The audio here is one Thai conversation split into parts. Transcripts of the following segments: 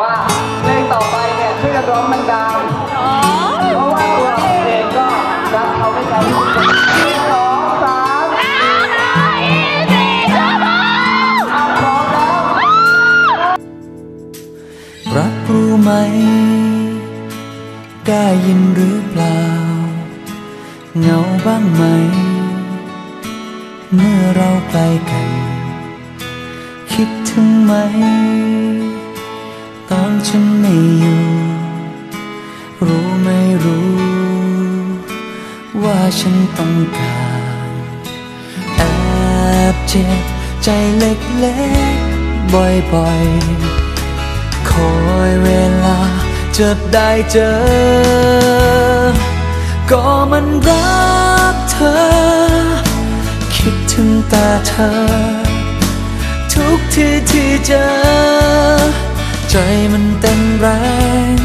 ว่าเพลงต่อไปเนี่ยช่วยกันร้องดังๆเพราะว่าตัวเราเองก็รักเขาไม่ไกลที่สองสามเอาพร้อมแล้วรับรู้ไหม ได้ยินหรือเปล่า เหงาบ้างไหม เมื่อเราใกลกัน คิดถึงไหม ฉันไม่อยู่ รู้ไม่รู้ ว่าฉันต้องการแอบเจ็บใจเล็กๆ บ่อยๆ คอยเวลาจะได้เจอ ก็มันรักเธอ คิดถึงแต่เธอ ทุกทีที่เจอ ใจมันเต้นแรง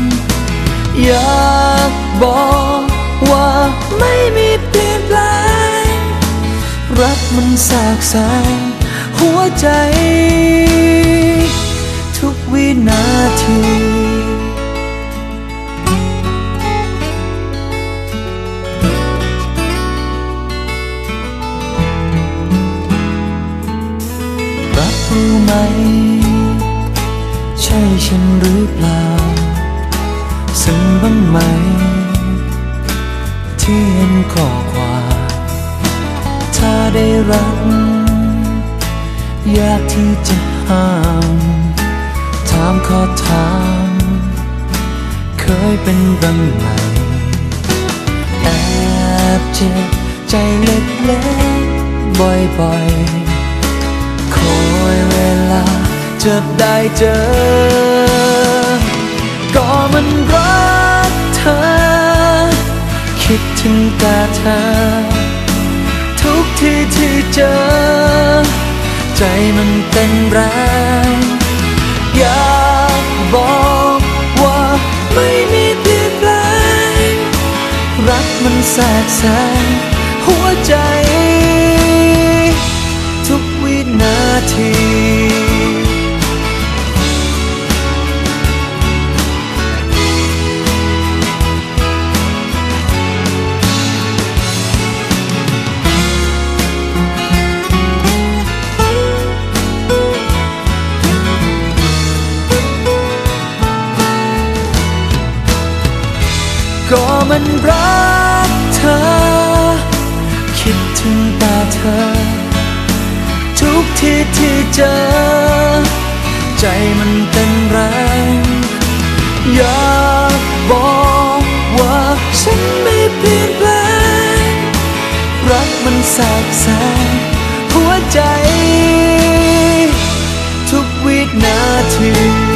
อยากบอกว่าไม่มีเปลี่ยนแปลง รักมันแสกแสงหัวใจ ทุกวินาทีรับรู้ไหม ใช่ฉันหรือเปล่าซึ้งบ้างไหม ที่เห็นข้อความถ้าได้รักอยากที่จะห้าม ถามขอถาม เคยเป็นบ้างไหมแอบเจ็บใจเล็กๆบ่อยๆคอยเวลา จะได้เจอ ก็มันรักเธอ คิดถึงแต่เธอ ทุกทีที่เจอ ใจมันเต้นแรงอยากบอกว่าไม่มีเปลี่ยนแปลงรักมันแสกแสงหัวใจ ก็มันรักเธอ คิดถึงตาเธอ ทุกทีที่เจอ ใจมันเต้นแรงอยากบอกว่าฉันไม่เปลี่ยนแปลง รักมันแสบแสงหัวใจ ทุกวินาที